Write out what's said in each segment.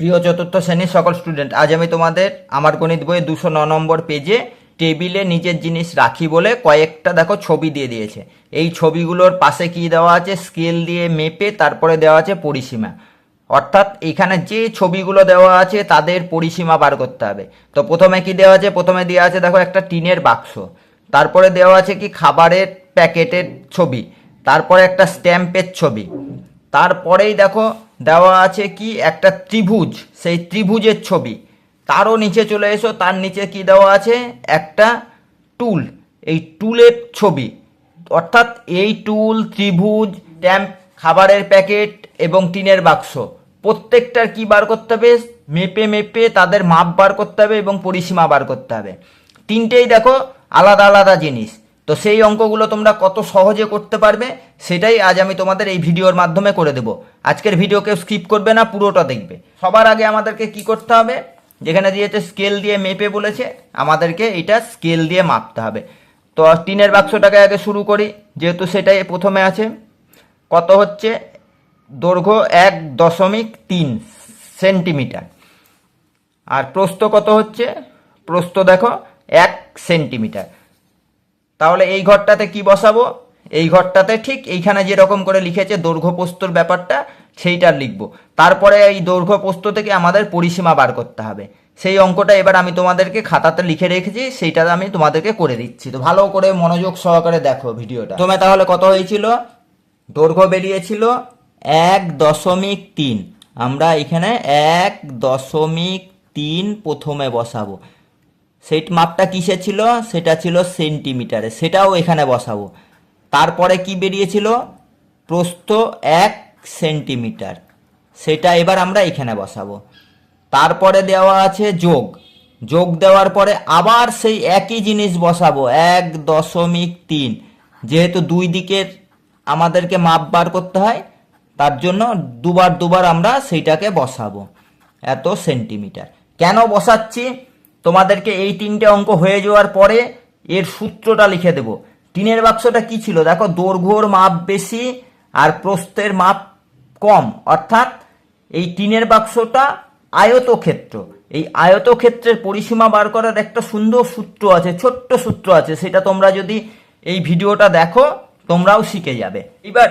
প্রিয় চতুর্থ শ্রেণির সকল স্টুডেন্ট আজ আমি তোমাদের আমার গণিত বইয়ের দুশো ন নম্বর পেজে টেবিলে নিজের জিনিস রাখি বলে কয়েকটা, দেখো, ছবি দিয়ে দিয়েছে। এই ছবিগুলোর পাশে কি দেওয়া আছে? স্কেল দিয়ে মেপে তারপরে দেওয়া আছে পরিসীমা। অর্থাৎ এখানে যে ছবিগুলো দেওয়া আছে তাদের পরিসীমা বার করতে হবে। তো প্রথমে কি দেওয়া আছে? প্রথমে দেওয়া আছে, দেখো, একটা টিনের বাক্স। তারপরে দেওয়া আছে কি? খাবারের প্যাকেটের ছবি। তারপরে একটা স্ট্যাম্পের ছবি। তারপরেই, দেখো দেওয়া আছে কি? একটা ত্রিভুজ, সেই ত্রিভুজের ছবি। তারও নিচে চলে এসো, তার নিচে কি দেওয়া আছে? একটা টুল। এই টুলের ছবি। অর্থাৎ এই টুল, ত্রিভুজ ট্যাম্প খাবারের প্যাকেট এবং টিনের বাক্স। প্রত্যেকটার কি বার করতে হবে? মেপে মেপে তাদের মাপ বার করতে হবে এবং পরিসীমা বার করতে হবে। তিনটেই দেখো, আলাদা আলাদা জিনিস। তো সেই অঙ্কগুলো তোমরা কত সহজে করতে পারবে, সেটাই আজ আমি তোমাদের এই ভিডিওর মাধ্যমে করে দেব। আজকের ভিডিও কেউ স্কিপ করবে না, পুরোটা দেখবে। সবার আগে আমাদেরকে কি করতে হবে? যেখানে দিয়েছে স্কেল দিয়ে মেপে বলেছে, আমাদেরকে এটা স্কেল দিয়ে মাপতে হবে। তো টিনের বাক্সটাকে আগে শুরু করি, যেহেতু সেটাই প্রথমে আছে। কত হচ্ছে? দৈর্ঘ্য এক দশমিক তিন সেন্টিমিটার। আর প্রস্থ কত হচ্ছে? প্রস্থ দেখো, এক সেন্টিমিটার। তাহলে এই ঘরটাতে কি বসাবো? এই ঘরটাতে ঠিক এইখানে যেরকম করে লিখেছে দৈর্ঘ্য প্রস্তর ব্যাপারটা, সেইটা লিখব। তারপরে এই দৈর্ঘ্য প্রস্ত থেকে আমাদের পরিসীমা বার করতে হবে। সেই অঙ্কটা এবার আমি তোমাদেরকে খাতাতে লিখে রেখেছি, সেইটা আমি তোমাদেরকে করে দিচ্ছি। তো ভালো করে মনোযোগ সহকারে দেখো ভিডিওটা। প্রথমে তাহলে কত হয়েছিল? দৈর্ঘ্য বেরিয়েছিল এক দশমিক তিন। আমরা এখানে এক দশমিক তিন প্রথমে বসাবো। সেই মাপটা কিসে ছিল? সেটা ছিল সেন্টিমিটারে সেটাও এখানে বসাবো। তারপরে কি বেরিয়েছিল? প্রস্থ এক সেন্টিমিটার সেটা এবার আমরা এখানে বসাবো। তারপরে দেওয়া আছে যোগ। যোগ দেওয়ার পরে আবার সেই একই জিনিস বসাবো। এক দশমিক তিন। যেহেতু দুই দিকের আমাদেরকে মাপ বার করতে হয়, তার জন্য দুবার দুবার আমরা সেইটাকে বসাবো। এত সেন্টিমিটার কেন বসাচ্ছি? তোমাদেরকে এই তিনটে অঙ্ক হয়ে যাওয়ার পরে এর সূত্রটা লিখে দেব। টিনের বাক্সটা কি ছিল? দেখো, দৈর্ঘ্যর মাপ বেশি আর প্রস্থের মাপ কম। অর্থাৎ এই টিনের বাক্সটা আয়তক্ষেত্র। এই আয়তক্ষেত্রের পরিসীমা বার করার একটা সুন্দর সূত্র আছে, ছোট্ট সূত্র আছে। সেটা তোমরা যদি এই ভিডিওটা দেখো, তোমরাও শিখে যাবে। এবার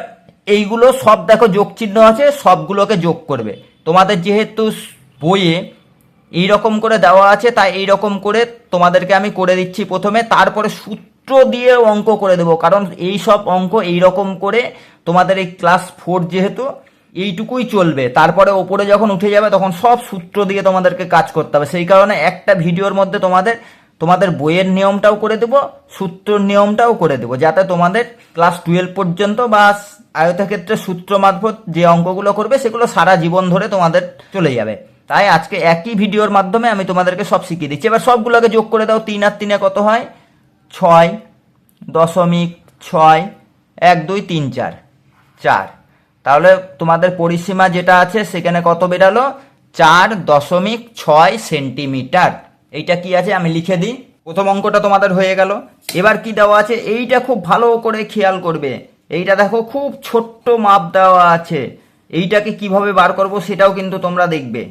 এইগুলো সব দেখো যোগ চিহ্ন আছে, সবগুলোকে যোগ করবে। তোমাদের যেহেতু বইয়ে এই রকম করে দেওয়া আছে, তাই এই রকম করে তোমাদেরকে আমি করে দিচ্ছি প্রথমে। তারপরে সূত্র দিয়ে অঙ্ক করে দেবো, কারণ এই সব অঙ্ক এই রকম করে তোমাদের এই ক্লাস ফোর যেহেতু এইটুকুই চলবে। তারপরে ওপরে যখন উঠে যাবে, তখন সব সূত্র দিয়ে তোমাদেরকে কাজ করতে হবে। সেই কারণে একটা ভিডিওর মধ্যে তোমাদের তোমাদের বইয়ের নিয়মটাও করে দেবো, সূত্রর নিয়মটাও করে দেবো, যাতে তোমাদের ক্লাস টুয়েলভ পর্যন্ত বা আয়তক্ষেত্রের সূত্র মারফত যে অঙ্কগুলো করবে, সেগুলো সারা জীবন ধরে তোমাদের চলে যাবে। তাই আজকে একই ভিডিওর মাধ্যমে আমি তোমাদেরকে সব শিখিয়ে দিচ্ছি। এবার সবগুলোকে যোগ করে দাও, তিন আর তিনে কত হয়? ছয় দশমিক ছয় এক দুই তিন চার চার। তাহলে তোমাদের পরিসীমা যেটা আছে সেখানে কত বেরালো? চার দশমিক ছয় সেন্টিমিটার। এইটা কি আছে? আমি লিখে দিই। প্রথম অঙ্কটা তোমাদের হয়ে গেল। এবার কি দেওয়া আছে? এইটা খুব ভালো করে খেয়াল করবে। এইটা দেখো, খুব ছোট্ট মাপ দেওয়া আছে। এইটাকে কীভাবে বার করব সেটাও কিন্তু তোমরা দেখবে।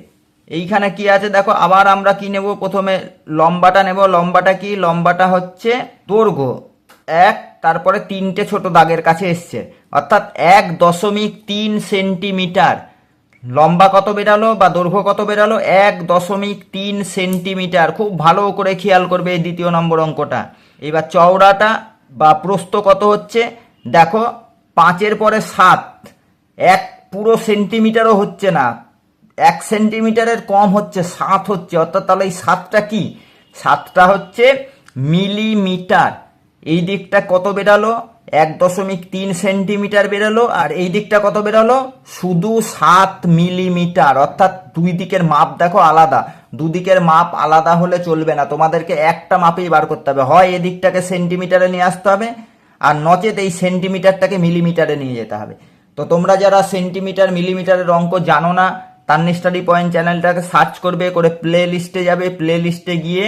এইখানে কি আছে? দেখো, আবার আমরা কি নেব? প্রথমে লম্বাটা নেব। লম্বাটা কি? লম্বাটা হচ্ছে দৈর্ঘ্য। এক, তারপরে তিনটে ছোট দাগের কাছে এসছে। অর্থাৎ এক দশমিক তিন সেন্টিমিটার। লম্বা কত বেরালো বা দৈর্ঘ্য কত বেরালো? এক দশমিক তিন সেন্টিমিটার। খুব ভালো করে খেয়াল করবে এই দ্বিতীয় নম্বর অঙ্কটা। এবার চওড়াটা বা প্রস্থ কত হচ্ছে? দেখো, পাঁচের পরে সাত। এক পুরো সেন্টিমিটারও হচ্ছে না। এক সেন্টিমিটারের কম হচ্ছে, সাত হচ্ছে, অর্থাৎ তাহলে এই সাতটা কি? সাতটা হচ্ছে মিলিমিটার। এই দিকটা কত বেরালো? এক দশমিক তিন সেন্টিমিটার বেরালো, আর এই দিকটা কত বেরালো? শুধু সাত মিলিমিটার। অর্থাৎ দুই দিকের মাপ দেখো আলাদা। দুদিকের মাপ আলাদা হলে চলবে না। তোমাদেরকে একটা মাপেই বার করতে হবে। হয় এদিকটাকে সেন্টিমিটারে নিয়ে আসতে হবে, আর নচেত এই সেন্টিমিটারটাকে মিলিমিটারে নিয়ে যেতে হবে। তো তোমরা যারা সেন্টিমিটার, মিলিমিটারের অঙ্ক জানো না তান্নি স্টাডি পয়েন্ট চ্যানেলটাকে সার্চ করবে, করে প্লে লিস্টে যাবে প্লে লিস্টে গিয়ে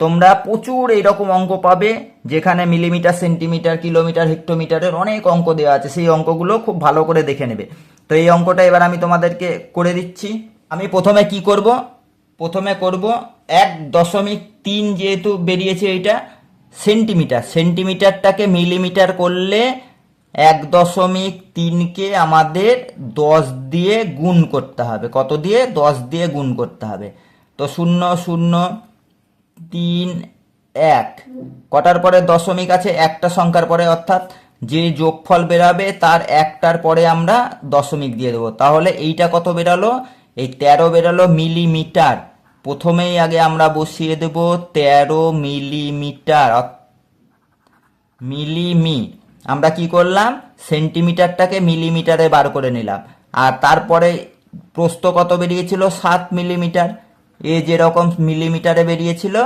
তোমরা প্রচুর এইরকম অঙ্ক পাবে, যেখানে মিলিমিটার সেন্টিমিটার কিলোমিটার হেক্টোমিটারের অনেক অঙ্ক দেওয়া আছে। সেই অঙ্কগুলো খুব ভালো করে দেখে নেবে। তো এই অঙ্কটা এবার আমি তোমাদেরকে করে দিচ্ছি। আমি প্রথমে কি করব? প্রথমে করব এক দশমিক তিন যেহেতু বেরিয়েছে এইটা সেন্টিমিটার সেন্টিমিটারটাকে মিলিমিটার করলে এক দশমিক তিনকে আমাদের দশ দিয়ে গুণ করতে হবে। কত দিয়ে? দশ দিয়ে গুণ করতে হবে। তো শূন্য শূন্য, তিন, এক। কটার পরে দশমিক আছে? একটা সংখ্যার পরে, অর্থাৎ যে যোগফল বেরাবে তার একটার পরে আমরা দশমিক দিয়ে দেবো। তাহলে এইটা কত বেরালো? এই তেরো বেরালো মিলিমিটার। প্রথমেই আগে আমরা বসিয়ে দেব তেরো মিলিমিটার মিলিমি আমরা কি করলাম? সেন্টিমিটারটাকে মিলিমিটারে বার করে নিলাম। আর তারপরে প্রস্থ কত বেরিয়েছিল? সাত মিলিমিটার। এ যেরকম মিলিমিটারে বেরিয়েছিল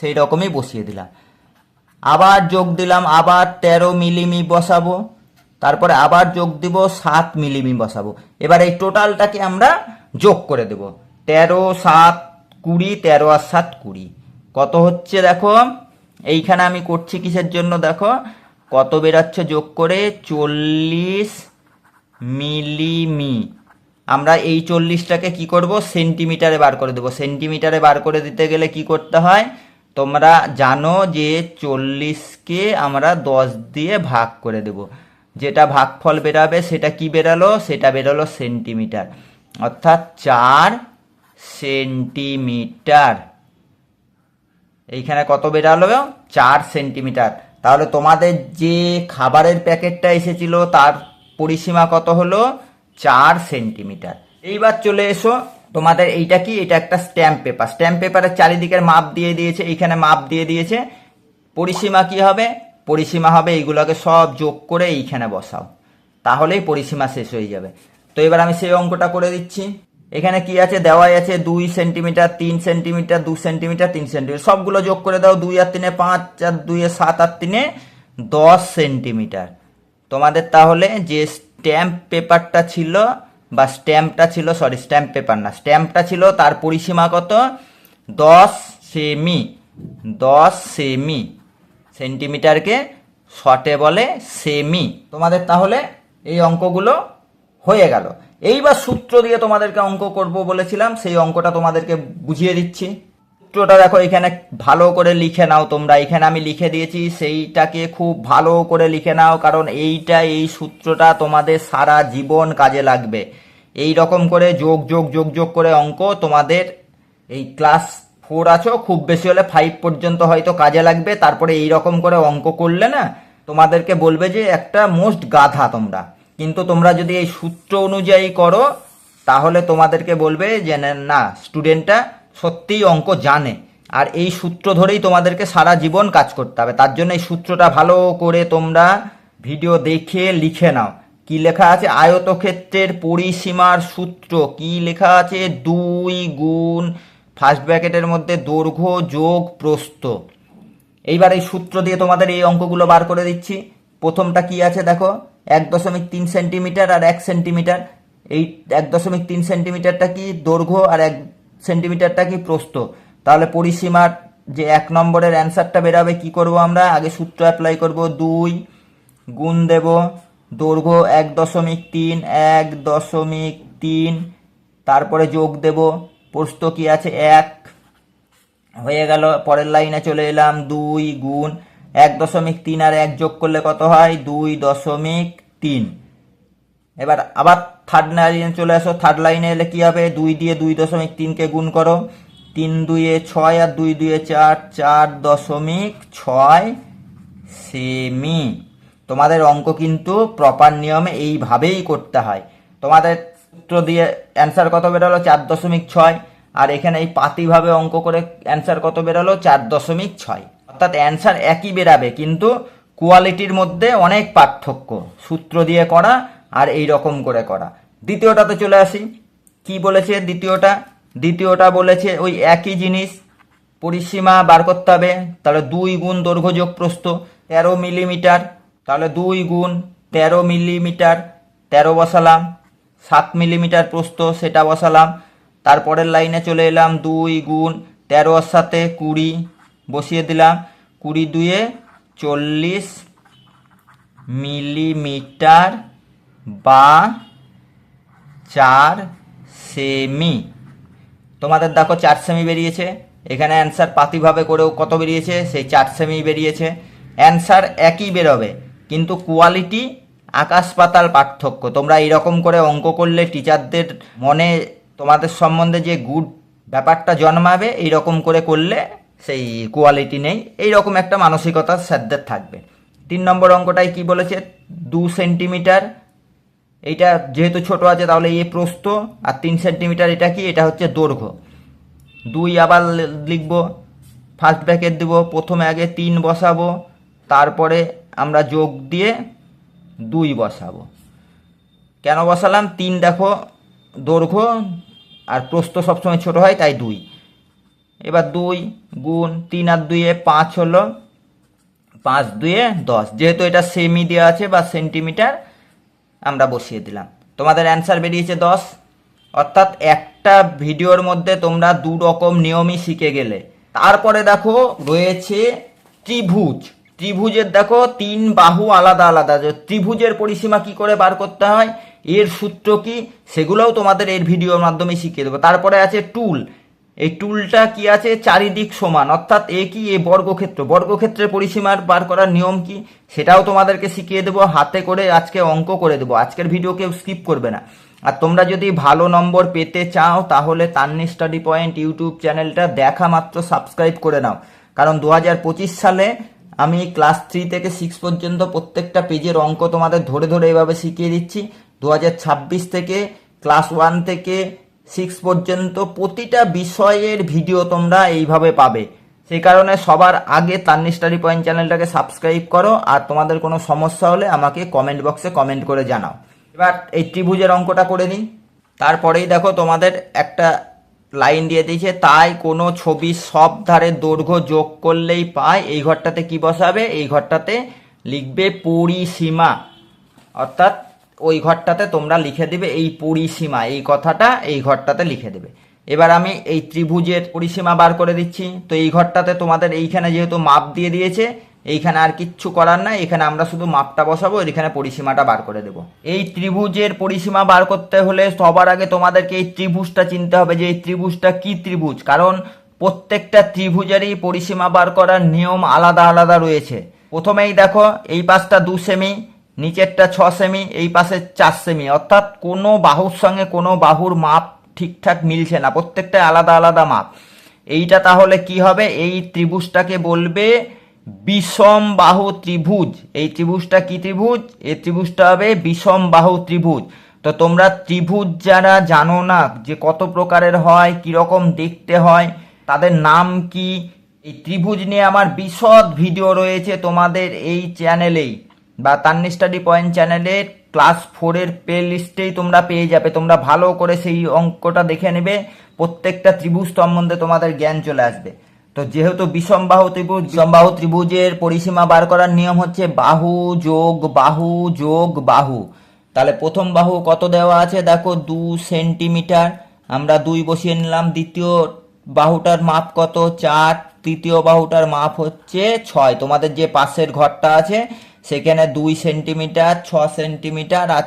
সেই রকমই বসিয়ে দিলাম। আবার যোগ দিলাম, আবার তেরো মিলিমি বসাবো। তারপরে আবার যোগ দিব, সাত মিলিমি বসাবো। এবার এই টোটালটাকে আমরা যোগ করে দেব। তেরো, সাত, কুড়ি, তেরো আর সাত, কুড়ি। কত হচ্ছে দেখো? এইখানে আমি করছি কিসের জন্য দেখো? কত বেরাচ্ছে যোগ করে চল্লিশ মিলিমি। আমরা এই চল্লিশটাকে কি করব? সেন্টিমিটারে বার করে দেবো। সেন্টিমিটারে বার করে দিতে গেলে কি করতে হয়? তোমরা জানো যে চল্লিশকে আমরা দশ দিয়ে ভাগ করে দেব। যেটা ভাগফল বেরাবে, সেটা কি বেরালো? সেটা বেরালো সেন্টিমিটার। অর্থাৎ চার সেন্টিমিটার। এইখানে কত বেরালো? চার সেন্টিমিটার। তাহলে তোমাদের যে খাবারের প্যাকেটটা এসেছিল, তার পরিসীমা কত হলো? চার সেন্টিমিটার। এইবার চলে এসো। তোমাদের এইটা কি? এটা একটা স্ট্যাম্প পেপার। স্ট্যাম্প পেপারের চারিদিকের মাপ দিয়ে দিয়েছে, এইখানে মাপ দিয়ে দিয়েছে। পরিসীমা কি হবে? পরিসীমা হবে এইগুলোকে সব যোগ করে এইখানে বসাও। তাহলেই পরিসীমা শেষ হয়ে যাবে। তো এবার আমি সেই অঙ্কটা করে দিচ্ছি। এখানে কি আছে? দেওয়াই আছে দুই সেন্টিমিটার, তিন সেন্টিমিটার, দু সেন্টিমিটার, তিন সেন্টিমিটার। সবগুলো যোগ করে দাও, দুই আর তিনে পাঁচ আর দুইয়ে সাত আর তিনে দশ সেন্টিমিটার। তোমাদের তাহলে যে স্ট্যাম্প পেপারটা ছিল, বা স্ট্যাম্পটা ছিল সরি স্ট্যাম্প পেপার না, স্ট্যাম্পটা ছিল তার পরিসীমা কত? দশ সেমি দশ সেমি। সেন্টিমিটারকে শর্টে বলে সেমি। তোমাদের তাহলে এই অঙ্কগুলো হয়ে গেল। এইবার সূত্র দিয়ে তোমাদেরকে অঙ্ক করব বলেছিলাম, সেই অঙ্কটা তোমাদেরকে বুঝিয়ে দিচ্ছি। সূত্রটা দেখো, এখানে ভালো করে লিখে নাও তোমরা। এখানে আমি লিখে দিয়েছি, সেইটাকে খুব ভালো করে লিখে নাও, কারণ এইটা, এই সূত্রটা তোমাদের সারা জীবন কাজে লাগবে। এই রকম করে যোগ যোগ যোগ যোগ করে অঙ্ক তোমাদের এই ক্লাস ফোর আছো, খুব বেশি হলে ফাইভ পর্যন্ত হয়তো কাজে লাগবে। তারপরে এই রকম করে অঙ্ক করলে না, তোমাদেরকে বলবে যে একটা মোস্ট গাধা তোমরা। কিন্তু তোমরা যদি এই সূত্র অনুযায়ী করো, তাহলে তোমাদেরকে বলবে যে না- স্টুডেন্টটা সত্যিই অঙ্ক জানে। আর এই সূত্র ধরেই তোমাদেরকে সারা জীবন কাজ করতে হবে। তার জন্য এই সূত্রটা ভালো করে তোমরা ভিডিও দেখে লিখে নাও। কি লেখা আছে? আয়তক্ষেত্রের পরিসীমার সূত্র। কি লেখা আছে? দুই গুণ ফার্স্ট ব্র্যাকেটের মধ্যে দৈর্ঘ্য যোগ প্রস্থ। এইবার এই সূত্র দিয়ে তোমাদের এই অঙ্কগুলো বার করে দিচ্ছি। প্রথমটা কি আছে দেখো? এক দশমিক তিন সেন্টিমিটার আর এক সেন্টিমিটার। এই এক দশমিক তিন সেন্টিমিটারটা কি দৈর্ঘ্য আর এক সেন্টিমিটারটা কি প্রস্থ? তাহলে পরিসীমার যে এক নম্বরের অ্যান্সারটা বেরাবে, কি করব আমরা? আগে সূত্র অ্যাপ্লাই করব, দুই গুণ দেব দৈর্ঘ্য এক দশমিক তিন, এক দশমিক তিন, তারপরে যোগ দেব, প্রস্থ কি আছে এক, হয়ে গেল, পরের লাইনে চলে এলাম, দুই গুণ এক দশমিক তিন আর এক যোগ করলে কত হয়? দুই দশমিক তিন। এবার আবার থার্ড লাইনে চলে আসো থার্ড লাইনে এলে কি হবে? দুই দিয়ে দুই দশমিক তিনকে গুণ করো। তিন দুইয়ে ছয় আর দুই দুইয়ে চার চার দশমিক ছয় সেমি। তোমাদের অঙ্ক কিন্তু প্রপার নিয়মে এইভাবেই করতে হয়। তোমাদের সূত্র দিয়ে অ্যান্সার কত বেরোলো? চার দশমিক ছয়। আর এখানে এই পাতিভাবে অঙ্ক করে অ্যান্সার কত বেরোলো? চার দশমিক ছয়। অর্থাৎ অ্যান্সার একই বেরাবে, কিন্তু কোয়ালিটির মধ্যে অনেক পার্থক্য, সূত্র দিয়ে করা আর এই রকম করে করা। দ্বিতীয়টাতে চলে আসি। কি বলেছে দ্বিতীয়টা? দ্বিতীয়টা বলেছে ওই একই জিনিস, পরিসীমা বার করতে হবে, তাহলে দুই গুণ দৈর্ঘ্য যোগ প্রস্থ, তেরো মিলিমিটার তাহলে দুই গুণ তেরো মিলিমিটার তেরো বসালাম, সাত মিলিমিটার প্রস্থ, সেটা বসালাম, তারপরের লাইনে চলে এলাম দুই গুণ তেরোর সাথে কুড়ি বসিয়ে দিলাম কুড়ি দুয়ে চল্লিশ মিলিমিটার বা চার সেমি। তোমাদের দেখো চার সেমি বেরিয়েছে। এখানে অ্যান্সার পাতিভাবে করেও কত বেরিয়েছে? সেই চার সেমি বেরিয়েছে। অ্যান্সার একই বেরোবে, কিন্তু কোয়ালিটি আকাশ পাতাল পার্থক্য। তোমরা এইরকম করে অঙ্ক করলে টিচারদের মনে তোমাদের সম্বন্ধে যে গুড ব্যাপারটা জন্মাবে এইরকম করে করলে সেই কোয়ালিটি নেই। এই রকম একটা মানসিকতা স্যারদের থাকবে। তিন নম্বর অঙ্কটায় কি বলেছে? দু সেন্টিমিটার এইটা যেহেতু ছোট আছে, তাহলে এ প্রস্থ। আর তিন সেন্টিমিটার এটা কি? এটা হচ্ছে দৈর্ঘ্য। দুই আবার লিখব। ফার্স্ট ব্র্যাকেট দিব। প্রথমে আগে তিন বসাবো। তারপরে আমরা যোগ দিয়ে দুই বসাবো। কেন বসালাম? তিন দেখো, দৈর্ঘ্য আর প্রস্থ সবসময় ছোট হয়, তাই দুই। এবার দুই গুণ তিন আর দুইয়ে পাঁচ হলো পাঁচ দুয়ে দশ। যেহেতু এটা সেমি দেওয়া আছে বা সেন্টিমিটার আমরা বসিয়ে দিলাম। তোমাদের অ্যান্সার বেরিয়েছে দশ। অর্থাৎ একটা ভিডিওর মধ্যে তোমরা দু রকম নিয়মই শিখে গেলে। তারপরে দেখো রয়েছে ত্রিভুজ। ত্রিভুজের দেখো তিন বাহু আলাদা আলাদা। ত্রিভুজের পরিসীমা কি করে বার করতে হয়, এর সূত্র কি, সেগুলোও তোমাদের এর ভিডিওর মাধ্যমে শিখিয়ে দেবো। তারপরে আছে টুল এই টুলটা কি আছে? চারিদিক সমান। অর্থাৎ এ কি? এ বর্গক্ষেত্র। বর্গক্ষেত্রের পরিসীমার বার করার নিয়ম কি? সেটাও তোমাদেরকে শিখিয়ে দেবো। হাতে করে আজকে অঙ্ক করে দেবো। আজকের ভিডিও কেউ স্কিপ করবে না। আর তোমরা যদি ভালো নম্বর পেতে চাও, তাহলে তান্নি স্টাডি পয়েন্ট ইউটিউব চ্যানেলটা দেখা মাত্র সাবস্ক্রাইব করে নাও। কারণ দু হাজার পঁচিশ সালে আমি ক্লাস থ্রি থেকে সিক্স পর্যন্ত প্রত্যেকটা পেজের অঙ্ক তোমাদের ধরে ধরে এভাবে শিখিয়ে দিচ্ছি। দু হাজার ছাব্বিশ থেকে ক্লাস ওয়ান থেকে সিক্স পর্যন্ত প্রতিটা বিষয়ের ভিডিও তোমরা এইভাবে পাবে। সেই কারণে সবার আগে তান্নি স্টাডি পয়েন্ট চ্যানেলটাকে সাবস্ক্রাইব করো আর তোমাদের কোনো সমস্যা হলে আমাকে কমেন্ট বক্সে কমেন্ট করে জানাও। এবার এই ত্রিভুজের অঙ্কটা করে নিই। তারপরেই দেখো তোমাদের একটা লাইন দিয়ে দিয়েছে, তাই কোনো ছবি সব ধারে দৈর্ঘ্য যোগ করলেই পায়। এই ঘরটাতে কি বসাবে? এই ঘরটাতে লিখবে পরিসীমা। অর্থাৎ ওই ঘরটাতে তোমরা লিখে দেবে এই পরিসীমা, এই কথাটা এই ঘরটাতে লিখে দেবে। এবার আমি এই ত্রিভুজের পরিসীমা বার করে দিচ্ছি। তো এই ঘরটাতে তোমাদের এইখানে যেহেতু মাপ দিয়ে দিয়েছে, এইখানে আর কিচ্ছু করার নাই, এখানে আমরা শুধু মাপটা বসাবো এখানে পরিসীমাটা বার করে দেব। এই ত্রিভুজের পরিসীমা বার করতে হলে সবার আগে তোমাদেরকে এই ত্রিভুজটা চিনতে হবে যে এই ত্রিভুজটা কি ত্রিভুজ, কারণ প্রত্যেকটা ত্রিভুজেরই পরিসীমা বার করার নিয়ম আলাদা আলাদা রয়েছে। প্রথমেই দেখো, এই পাশটা দু সেমি নিচেরটা ছ সেমি এই পাশে চার সেমি অর্থাৎ কোনো বাহুর সঙ্গে কোনো বাহুর মাপ ঠিকঠাক মিলছে না। প্রত্যেকটা আলাদা আলাদা মাপ। এইটা তাহলে কি হবে? এই ত্রিভুজটাকে বলবে বিষম বাহু ত্রিভুজ। এই ত্রিভুজটা কি ত্রিভুজ? এই ত্রিভুজটা হবে বিষম বাহু ত্রিভুজ। তো তোমরা ত্রিভুজ যারা জানো না যে কত প্রকারের হয়, কীরকম দেখতে হয়, তাদের নাম কি? এই ত্রিভুজ নিয়ে আমার বিশদ ভিডিও রয়েছে তোমাদের এই চ্যানেলেই। বা তান্নি স্টাডি পয়েন্ট চ্যানেলের ক্লাস ফোরের প্লে লিস্টেই তোমরা পেয়ে যাবে। তোমরা ভালো করে সেই অঙ্কটা দেখে নেবে। প্রত্যেকটা ত্রিভুজ সম্বন্ধে তোমাদের জ্ঞান চলে আসবে। তো যেহেতু বিষমবাহু ত্রিভুজ বিষমবাহু ত্রিভুজের পরিসীমা বার করার নিয়ম হচ্ছে বাহু যোগ বাহু যোগ বাহু। তাহলে প্রথম বাহু কত দেওয়া আছে? দেখো, দু সেন্টিমিটার। আমরা দুই বসিয়ে নিলাম। দ্বিতীয় বাহুটার মাপ কত? চার। তৃতীয় বাহুটার মাপ হচ্ছে ছয়। তোমাদের যে পাশের ঘরটা আছে সেখানে দুই সেন্টিমিটার, ছ সেন্টিমিটার আর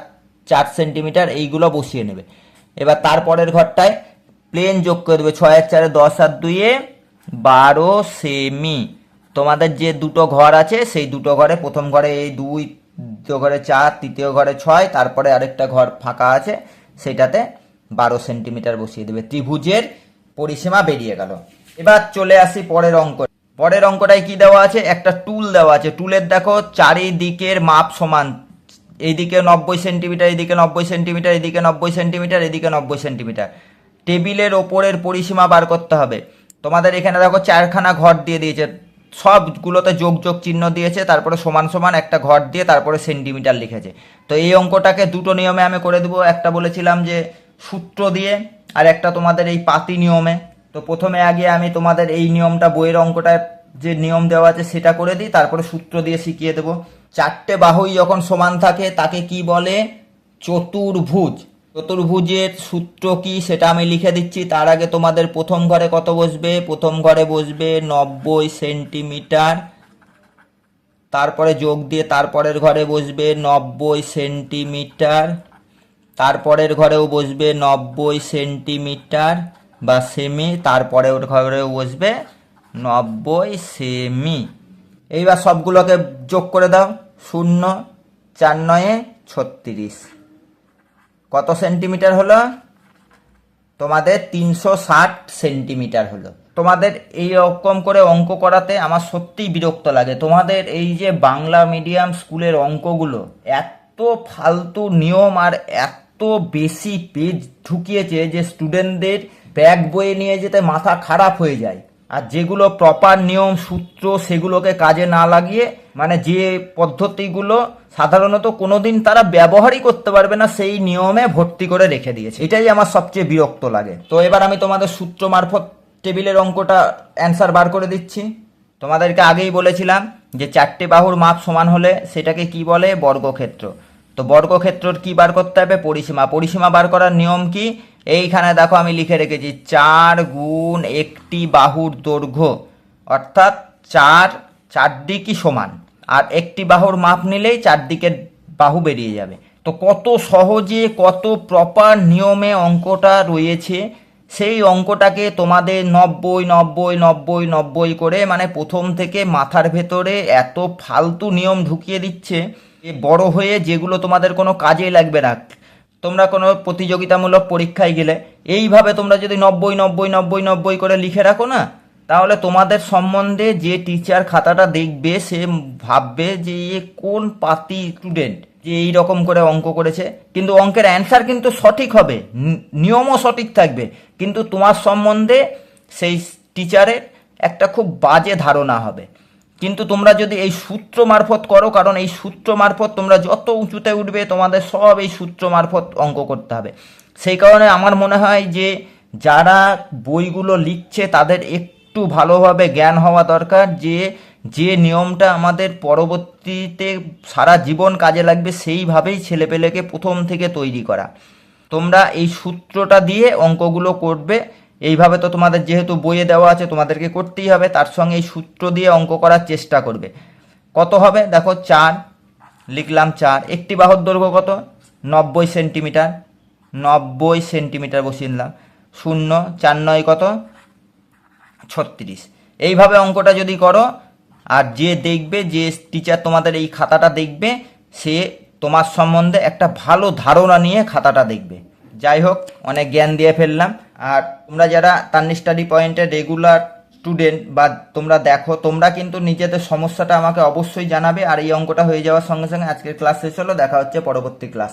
চার সেন্টিমিটার এইগুলো বসিয়ে নেবে। এবার তারপরের ঘরটায় প্লেন যোগ করে দেবে, ছয় আর চারে দশ আর দুইয়ে বারো সেমি তোমাদের যে দুটো ঘর আছে, সেই দুটো ঘরে প্রথম ঘরে এই দুই, দ্বিতীয় ঘরে চার, তৃতীয় ঘরে ছয়, তারপরে আরেকটা ঘর ফাঁকা আছে, সেটাতে বারো সেন্টিমিটার বসিয়ে দেবে। ত্রিভুজের পরিসীমা বেরিয়ে গেল। এবার চলে আসি পরের অঙ্ক পরের অঙ্কটায় কি দেওয়া আছে? একটা টুল দেওয়া আছে। টুলের দেখো, চারিদিকের মাপ সমান। এইদিকে নব্বই সেন্টিমিটার এদিকে নব্বই সেন্টিমিটার এদিকে নব্বই সেন্টিমিটার এদিকে নব্বই সেন্টিমিটার টেবিলের ওপরের পরিসীমা বার করতে হবে। তোমাদের এখানে দেখো, চারখানা ঘর দিয়ে দিয়েছে। সবগুলোতে যোগ যোগ চিহ্ন দিয়েছে, তারপরে সমান সমান একটা ঘর দিয়ে তারপরে সেন্টিমিটার লিখেছে। তো এই অঙ্কটাকে দুটো নিয়মে আমি করে দেবো। একটা বলেছিলাম যে সূত্র দিয়ে, আর একটা তোমাদের এই পাতি নিয়মে। তো প্রথমে আগে আমি তোমাদের এই নিয়মটা বইয়ের অঙ্কটা যে নিয়ম দেওয়া আছে সেটা করে দিই, তারপরে সূত্র দিয়ে শিখিয়ে দেবো। চারটে বাহুই যখন সমান থাকে, তাকে কি বলে? চতুর্ভুজ। চতুর্ভুজের সূত্র কি সেটা আমি লিখে দিচ্ছি। তার আগে তোমাদের প্রথম ঘরে কত বসবে? প্রথম ঘরে বসবে নব্বই সেন্টিমিটার। তারপরে যোগ দিয়ে তারপরের ঘরে বসবে নব্বই সেন্টিমিটার। তারপরের ঘরেও বসবে নব্বই সেন্টিমিটার। বা সেমি তারপরের ঘরেও বসবে? নব্বই সেমি এইবার সবগুলোকে যোগ করে দাও। শূন্য, চার নয়ে, ছত্রিশ। কত সেন্টিমিটার হলো? তোমাদের তিনশো ষাট সেন্টিমিটার হলো। তোমাদের এই রকম করে অঙ্ক করাতে আমার সত্যিই বিরক্ত লাগে। তোমাদের এই যে বাংলা মিডিয়াম স্কুলের অঙ্কগুলো, এত ফালতু নিয়ম আর এত বেশি পেজ ঢুকিয়েছে যে স্টুডেন্টদের ব্যাগ বয়ে নিয়ে যেতে মাথা খারাপ হয়ে যায়। আর যেগুলো প্রপার নিয়ম, সূত্র, সেগুলোকে কাজে না লাগিয়ে মানে যে পদ্ধতিগুলো সাধারণত কোনোদিন তারা ব্যবহারই করতে পারবে না, সেই নিয়মে ভর্তি করে রেখে দিয়েছে। এটাই আমার সবচেয়ে বিরক্ত লাগে। তো এবার আমি তোমাদের সূত্র মারফত টেবিলের অঙ্কটা অ্যান্সার বার করে দিচ্ছি। তোমাদেরকে আগেই বলেছিলাম যে চারটে বাহুর মাপ সমান হলে সেটাকে কি বলে? বর্গক্ষেত্র। তো বর্গক্ষেত্রর কি বার করতে হবে? পরিসীমা। পরিসীমা বার করার নিয়ম কি? এইখানে দেখো আমি লিখে রেখেছি চার গুণ একটি বাহুর দৈর্ঘ্য। অর্থাৎ চার চারদিকই সমান। আর একটি বাহুর মাপ নিলেই চারদিকের বাহু বেরিয়ে যাবে। তো কত সহজে, কত প্রপার নিয়মে অঙ্কটা রয়েছে, সেই অঙ্কটাকে তোমাদের নব্বই নব্বই নব্বই নব্বই করে মানে প্রথম থেকে মাথার ভেতরে এত ফালতু নিয়ম ঢুকিয়ে দিচ্ছে যে বড় হয়ে যেগুলো তোমাদের কোনো কাজে লাগবে না। তোমরা কোনো প্রতিযোগিতামূলক পরীক্ষায় গেলে, এইভাবে তোমরা যদি নব্বই নব্বই নব্বই নব্বই করে লিখে রাখো না, তাহলে তোমাদের সম্বন্ধে যে টিচার খাতাটা দেখবে, সে ভাববে যে এ কোন পাতি স্টুডেন্ট যে এই রকম করে অঙ্ক করেছে। কিন্তু অঙ্কের অ্যান্সার কিন্তু সঠিক হবে নিয়মও সঠিক থাকবে। কিন্তু তোমার সম্বন্ধে সেই টিচারের একটা খুব বাজে ধারণা হবে। কিন্তু তোমরা যদি এই সূত্র মারফত করো, কারণ এই সূত্র মারফত তোমরা যত উঁচুতে উঠবে, তোমাদের সব এই সূত্র মারফত অঙ্ক করতে হবে। সেই কারণে আমার মনে হয় যে যারা বইগুলো লিখছে, তাদের একটু ভালোভাবে জ্ঞান হওয়া দরকার যে যে নিয়মটা আমাদের পরবর্তীতে সারা জীবন কাজে লাগবে, সেইভাবেই ছেলেপেলেকে প্রথম থেকে তৈরি করা। তোমরা এই সূত্রটা দিয়ে অঙ্কগুলো করবে এইভাবে তো তোমাদের যেহেতু বইয়ে দেওয়া আছে, তোমাদেরকে করতেই হবে, তার সঙ্গে এই সূত্র দিয়ে অঙ্ক করার চেষ্টা করবে। কত হবে? দেখো, চার, লিখলাম চার। একটি বাহুর দৈর্ঘ্য কত? নব্বই সেন্টিমিটার। নব্বই সেন্টিমিটার বসিয়ে নিলাম শূন্য, চার নয় কত? ছত্রিশ। এইভাবে অঙ্কটা যদি করো, আর যে দেখবে, যে টিচার তোমাদের এই খাতাটা দেখবে, সে তোমার সম্বন্ধে একটা ভালো ধারণা নিয়ে খাতাটা দেখবে। যাই হোক, অনেক জ্ঞান দিয়ে ফেললাম। আর তোমরা যারা তান্নি স্টাডি পয়েন্টে রেগুলার স্টুডেন্ট বা তোমরা দেখো, তোমরা কিন্তু নিজেদের সমস্যাটা আমাকে অবশ্যই জানাবে। আর এই অঙ্কটা হয়ে যাওয়ার সঙ্গে সঙ্গে আজকের ক্লাস শেষ হলো। দেখা হচ্ছে পরবর্তী ক্লাস